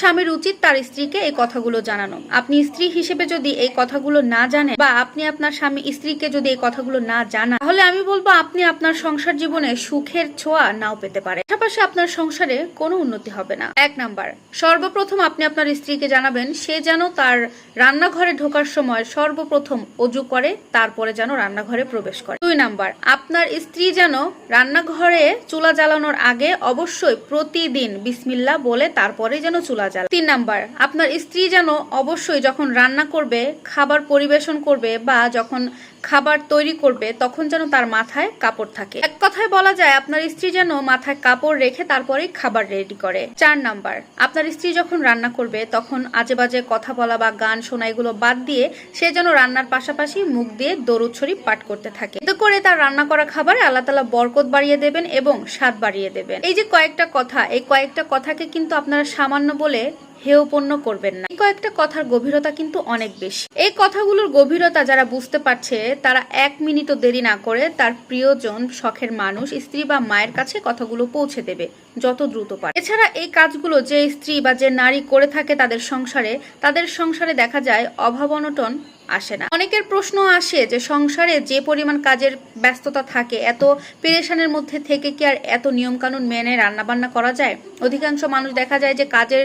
স্বামীর উচিত তার স্ত্রীকে এই কথাগুলো জানানো। আপনি স্ত্রী হিসেবে যদি এই কথাগুলো না জানেন বা আপনি আপনার স্বামী, স্ত্রীকে যদি এই কথাগুলো না জানান, তাহলে আমি বলব আপনি আপনার সংসার জীবনে সুখের ছোঁয়া নাও পেতে পারে পাশাপাশি আপনার সংসারে কোনো উন্নতি হবে না। এক নাম্বার, সর্বপ্রথম আপনি আপনার স্ত্রীকে জানাবেন, সে যেন তার রান্নাঘরে ঢোকার সময় সর্বপ্রথম অজু করে, তারপরে যেন রান্নাঘরে প্রবেশ করে। দুই নাম্বার, আপনার স্ত্রী যেন রান্নাঘরে চুলা জ্বালানোর আগে অবশ্যই প্রতিদিন বিসমিল্লা বলে তারপরে যেন চুলা জ্বালা তিন নাম্বার, আপনার স্ত্রী যেন অবশ্যই যখন রান্না করবে, খাবার পরিবেশন করবে বা যখন খাবার তৈরি করবে, তখন যেন তার মাথায় কাপড় থাকে। এক কথায় বলা যায়, আপনার স্ত্রী যেন মাথায় কাপড় রেখে তারপরেই খাবার রেডি করে। চার নাম্বার, আপনার স্ত্রী যখন রান্না করবে, তখন আজে বাজে কথা বলা বা গান শোনা এগুলো বাদ দিয়ে সে যেন রান্নার পাশাপাশি মুখ দিয়ে দরুদ শরীফ পাঠ করতে থাকে। এতে করে তার রান্না করা খাবারে আল্লাহ তালা বরকত বাড়িয়ে দেবেন এবং স্বাদ বাড়িয়ে দেবেন। এই যে কয়েকটা কথা, এই কয়েকটা কথাকে কিন্তু আপনারা সামান্য বলে হেয়পণ্য করবেন না। কয়েকটা কথার গভীরতা কিন্তু অনেক বেশি। এই কথাগুলোর গভীরতা যারা বুঝতে পারছে, তারা এক মিনিটও দেরি না করে তার প্রিয়জন, শখের মানুষ, স্ত্রী বা মায়ের কাছে কথাগুলো পৌঁছে দেবে, যত দ্রুত পারে। এছাড়া এই কাজগুলো যে স্ত্রী বা যে নারী করে থাকে তাদের সংসারে তাদের সংসারে দেখা যায় অভাব অনটন আসে না। অনেকের প্রশ্ন আসে যে সংসারে যে পরিমাণ কাজের ব্যস্ততা থাকে, এত পেরেশানের মধ্যে থেকে কি আর এত নিয়ম কানুন মেনে রান্নাবান্না করা যায়? অধিকাংশ মানুষ দেখা যায় যে কাজের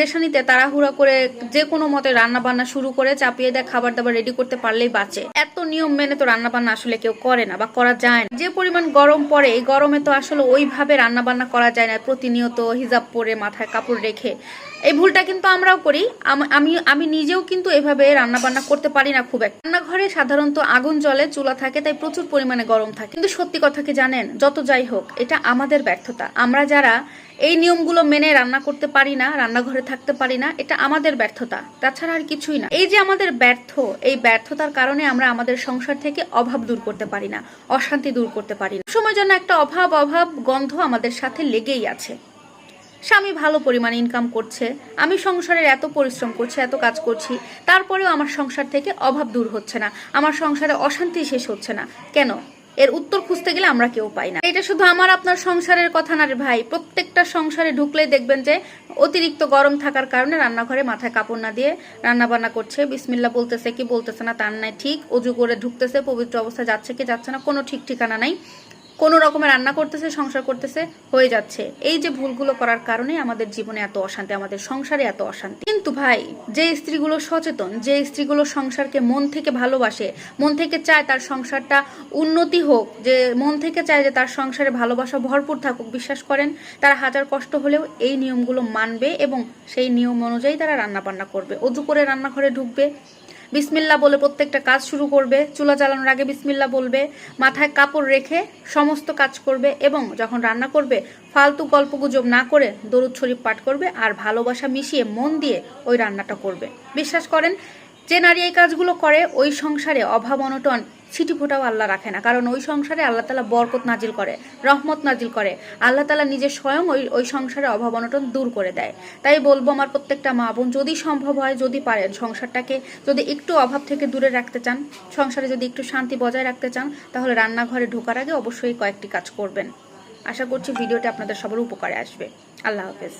পেরেশানিতে তাড়াহুড়া করে যে কোনো মতে রান্না বান্না শুরু করে চাপিয়ে দেয় খাবার দাবার রেডি করতে পারলেই বাঁচে। এত নিয়ম মেনে তো রান্না বান্না আসলে কেউ করে না বা করা যায় না। যে পরিমাণ গরম পড়ে, এই গরমে তো আসলে ওইভাবে রান্না বান্না করা যায় না। প্রতিনিয়ত হিজাব পরে মাথায় কাপড় রেখে। এই ভুলটা কিন্তু আমরাও করি। আম- আমি নিজেও কিন্তু এভাবে রান্না বান্না করতে পারি না খুব একটা। রান্নাঘরে সাধারণত আগুন জলে চুলা থাকে, তাই প্রচুর পরিমাণে গরম থাকে। কিন্তু সত্যি কথা কি জানেন? যত যাই হোক, এটা আমাদের ব্যর্থতা। আমরা যারা এই নিয়মগুলো মেনে রান্না করতে পারি না, রান্নাঘরে থাকতে পারি না, এটা আমাদের ব্যর্থতা। তাছাড়া আর কিছুই না। এই যে আমাদের ব্যর্থ, এই ব্যর্থতার কারণে আমরা আমাদের সংসার থেকে অভাব দূর করতে পারি না, অশান্তি দূর করতে পারি না। সময় জন্য একটা অভাব অভাব গন্ধ আমাদের সাথে লেগেই আছে। স্বামী ভালো পরিমাণে ইনকাম করছে, আমি সংসারের এত পরিশ্রম করছি, এত কাজ করছি, তারপরেও আমার সংসার থেকে অভাব দূর হচ্ছে না, আমার সংসারে অশান্তি শেষ হচ্ছে না। কেন? এর উত্তর খুঁজতে গেলে আমরা কেউ পাই না। এটা শুধু আমার আপনার সংসারের কথা না রে ভাই। প্রত্যেকটা সংসারে ঢুকলেই দেখবেন যে অতিরিক্ত গরম থাকার কারণে রান্নাঘরে মাথায় কাপড় না দিয়ে রান্না বান্না করছে। বিসমিল্লা বলতেছে, কি বলতেছে না তার নাই। ঠিক অজু করে ঢুকতেছে, পবিত্র অবস্থা যাচ্ছে কি যাচ্ছে না, কোনো ঠিক ঠিকানা নাই। কোনো রকমে রান্না করতেছে, সংসার করতেছে, হয়ে যাচ্ছে। এই যে ভুলগুলো করার কারণে আমাদের জীবনে এত অশান্তি, আমাদের সংসারে এত অশান্তি। কিন্তু ভাই, যে স্ত্রীগুলো সচেতন, যে স্ত্রীগুলো সংসারকে মন থেকে ভালোবাসে, মন থেকে চায় তার সংসারটা উন্নতি হোক, যে মন থেকে চায় যে তার সংসারে ভালোবাসা ভরপুর থাকুক, বিশ্বাস করেন, তারা হাজার কষ্ট হলেও এই নিয়মগুলো মানবে এবং সেই নিয়ম অনুযায়ী তারা রান্না বান্না করবে। অজু করে রান্নাঘরে ঢুকবে বিসমিল্লা বলে প্রত্যেকটা কাজ শুরু করবে, চুলা চালানোর আগে বিসমিল্লা বলবে, মাথায় কাপড় রেখে সমস্ত কাজ করবে এবং যখন রান্না করবে, ফালতু গল্প গুজব না করে দরুদ শরীফ পাঠ করবে আর ভালোবাসা মিশিয়ে মন দিয়ে ওই রান্নাটা করবে। বিশ্বাস করেন, যে নারী এই কাজগুলো করে, ওই সংসারে অভাব, অনটন ছিটি ফোটাও আল্লাহ রাখে না। কারণ ওই সংসারে আল্লাহ তালা বরকত নাজিল করে, রহমত নাজিল করে। আল্লাহ তালা নিজে স্বয়ং ওই ওই সংসারে অভাব অনটন দূর করে দেয়। তাই বলব আমার প্রত্যেকটা মা বোন, যদি সম্ভব হয়, যদি পারেন সংসারটাকে, যদি একটু অভাব থেকে দূরে রাখতে চান, সংসারে যদি একটু শান্তি বজায় রাখতে চান, তাহলে রান্নাঘরে ঢোকার আগে অবশ্যই কয়েকটি কাজ করবেন। আশা করছি ভিডিওটি আপনাদের সবার উপকারে আসবে। আল্লাহ হাফেজ।